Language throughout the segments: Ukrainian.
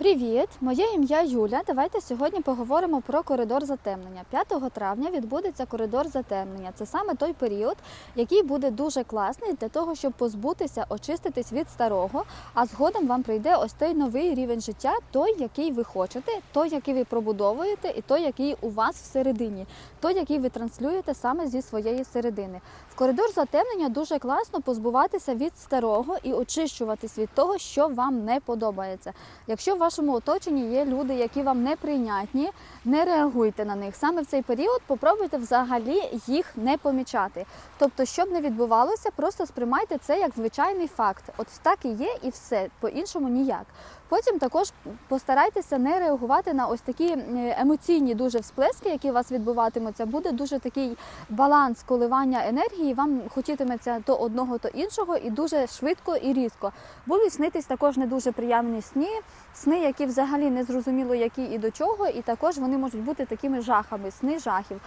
Привіт! Моє ім'я Юля. Давайте сьогодні поговоримо про коридор затемнення. 5 травня відбудеться коридор затемнення. Це саме той період, який буде дуже класний для того, щоб позбутися, очиститись від старого. А згодом вам прийде ось той новий рівень життя, той, який ви хочете, той, який ви пробудовуєте, і той, який у вас всередині, той, який ви транслюєте саме зі своєї середини. В коридор затемнення дуже класно позбуватися від старого і очищуватись від того, що вам не подобається. Якщо в вашому оточенні є люди, які вам неприйнятні, не реагуйте на них. Саме в цей період попробуйте взагалі їх не помічати. Тобто, щоб не відбувалося, просто сприймайте це як звичайний факт. От так і є, і все, по-іншому ніяк. Потім також постарайтеся не реагувати на ось такі емоційні дуже всплески, які у вас відбуватимуться. Буде дуже такий баланс коливання енергії. Вам хотітиметься то одного, то іншого, і дуже швидко і різко. Будуть снитись також не дуже приємні сні, сни, які взагалі не зрозуміло, які і до чого, і також вони можуть бути такими жахами, сни жахів.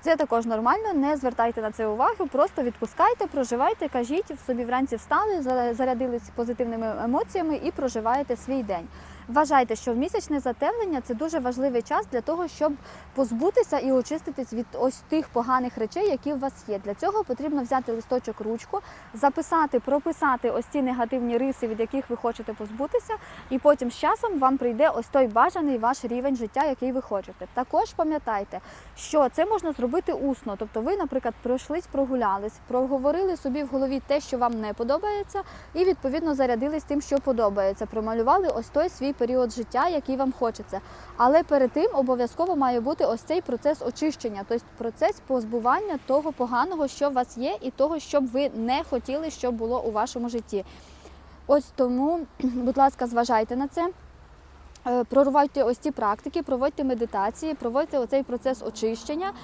Це також нормально, не звертайте на це увагу, просто відпускайте, проживайте, кажіть, собі вранці встали, зарядились позитивними емоціями і проживаєте свій день. Вважайте, що місячне затемнення це дуже важливий час для того, щоб позбутися і очиститись від ось тих поганих речей, які у вас є. Для цього потрібно взяти листочок, ручку, записати, прописати ось ці негативні риси, від яких ви хочете позбутися, і потім з часом вам прийде ось той бажаний ваш рівень життя, який ви хочете. Також пам'ятайте, що це можна зробити усно. Тобто, ви, наприклад, пройшлись, прогулялись, проговорили собі в голові те, що вам не подобається, і відповідно зарядились тим, що подобається. Промалювали ось той свій період життя, який вам хочеться. Але перед тим обов'язково має бути ось цей процес очищення, тобто процес позбування того поганого, що у вас є, і того, що б ви не хотіли, щоб було у вашому житті. Ось тому, будь ласка, зважайте на це. Е, Прорувайте ось ці практики, проводьте медитації, проводьте оцей процес очищення.